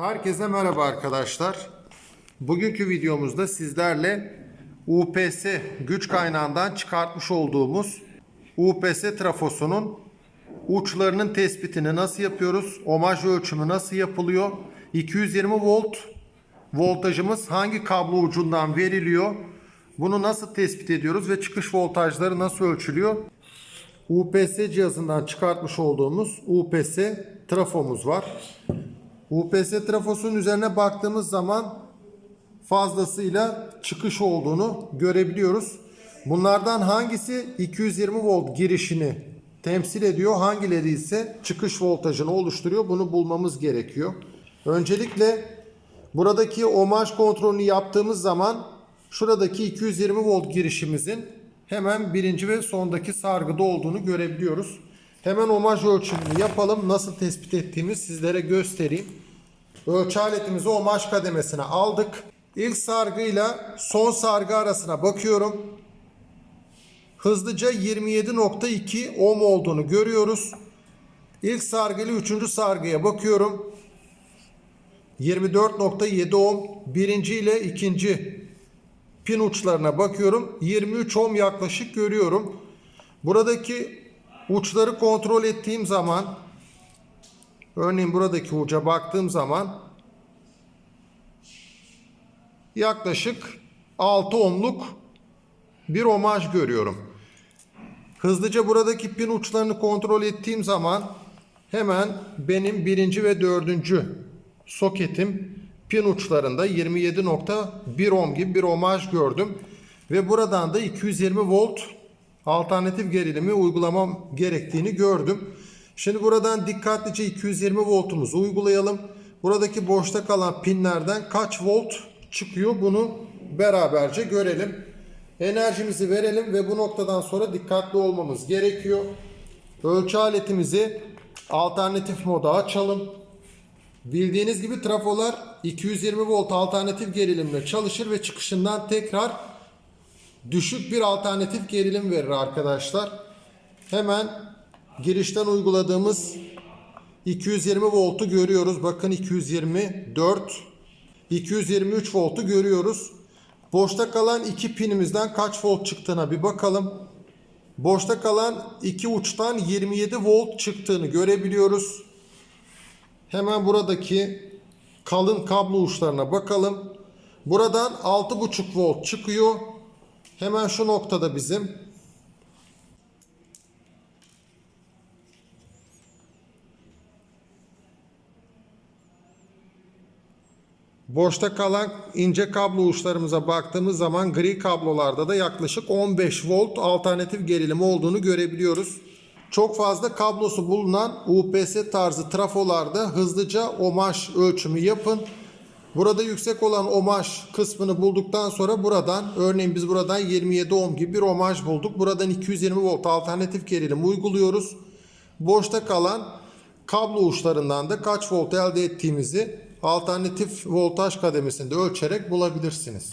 Herkese merhaba arkadaşlar. Bugünkü videomuzda sizlerle UPS güç kaynağından çıkartmış olduğumuz UPS trafosunun uçlarının tespitini nasıl yapıyoruz? Omaj ölçümü nasıl yapılıyor? 220 volt voltajımız hangi kablo ucundan veriliyor? Bunu nasıl tespit ediyoruz ve çıkış voltajları nasıl ölçülüyor? UPS cihazından çıkartmış olduğumuz UPS trafomuz var. UPS trafosunun üzerine baktığımız zaman fazlasıyla çıkış olduğunu görebiliyoruz. Bunlardan hangisi 220 volt girişini temsil ediyor, hangileri ise çıkış voltajını oluşturuyor bunu bulmamız gerekiyor. Öncelikle buradaki omaj kontrolünü yaptığımız zaman şuradaki 220 volt girişimizin hemen birinci ve sondaki sargıda olduğunu görebiliyoruz. Hemen omaj ölçümünü yapalım. Nasıl tespit ettiğimiz sizlere göstereyim. Ölçü aletimizi omaj kademesine aldık. İlk sargıyla son sargı arasına bakıyorum. Hızlıca 27.2 ohm olduğunu görüyoruz. İlk sargıyla üçüncü sargıya bakıyorum. 24.7 ohm. Birinci ile ikinci pin uçlarına bakıyorum. 23 ohm yaklaşık görüyorum. Buradaki uçları kontrol ettiğim zaman örneğin buradaki uca baktığım zaman yaklaşık 6 ohmluk bir omaj görüyorum. Hızlıca buradaki pin uçlarını kontrol ettiğim zaman hemen benim birinci ve dördüncü soketim pin uçlarında 27.1 ohm gibi bir omaj gördüm. Ve buradan da 220 volt alternatif gerilimi uygulamam gerektiğini gördüm. Şimdi buradan dikkatlice 220 voltumuzu uygulayalım. Buradaki boşta kalan pinlerden kaç volt çıkıyor bunu beraberce görelim. Enerjimizi verelim ve bu noktadan sonra dikkatli olmamız gerekiyor. Ölçü aletimizi alternatif moda açalım. Bildiğiniz gibi trafolar 220 volt alternatif gerilimle çalışır ve çıkışından tekrar düşük bir alternatif gerilim verir arkadaşlar. Hemen girişten uyguladığımız 220 voltu görüyoruz. Bakın 224 223 voltu görüyoruz. Boşta kalan iki pinimizden kaç volt çıktığına bir bakalım. Boşta kalan iki uçtan 27 volt çıktığını görebiliyoruz. Hemen buradaki kalın kablo uçlarına bakalım. Buradan 6,5 volt çıkıyor. Hemen şu noktada bizim Boşta kalan ince kablo uçlarımıza baktığımız zaman gri kablolarda da yaklaşık 15 volt alternatif gerilim olduğunu görebiliyoruz. Çok fazla kablosu bulunan UPS tarzı trafolarda hızlıca omaj ölçümü yapın. Burada yüksek olan omaj kısmını bulduktan sonra buradan örneğin biz buradan 27 ohm gibi bir omaj bulduk. Buradan 220 volt alternatif gerilim uyguluyoruz. Boşta kalan kablo uçlarından da kaç volt elde ettiğimizi alternatif voltaj kademesinde ölçerek bulabilirsiniz.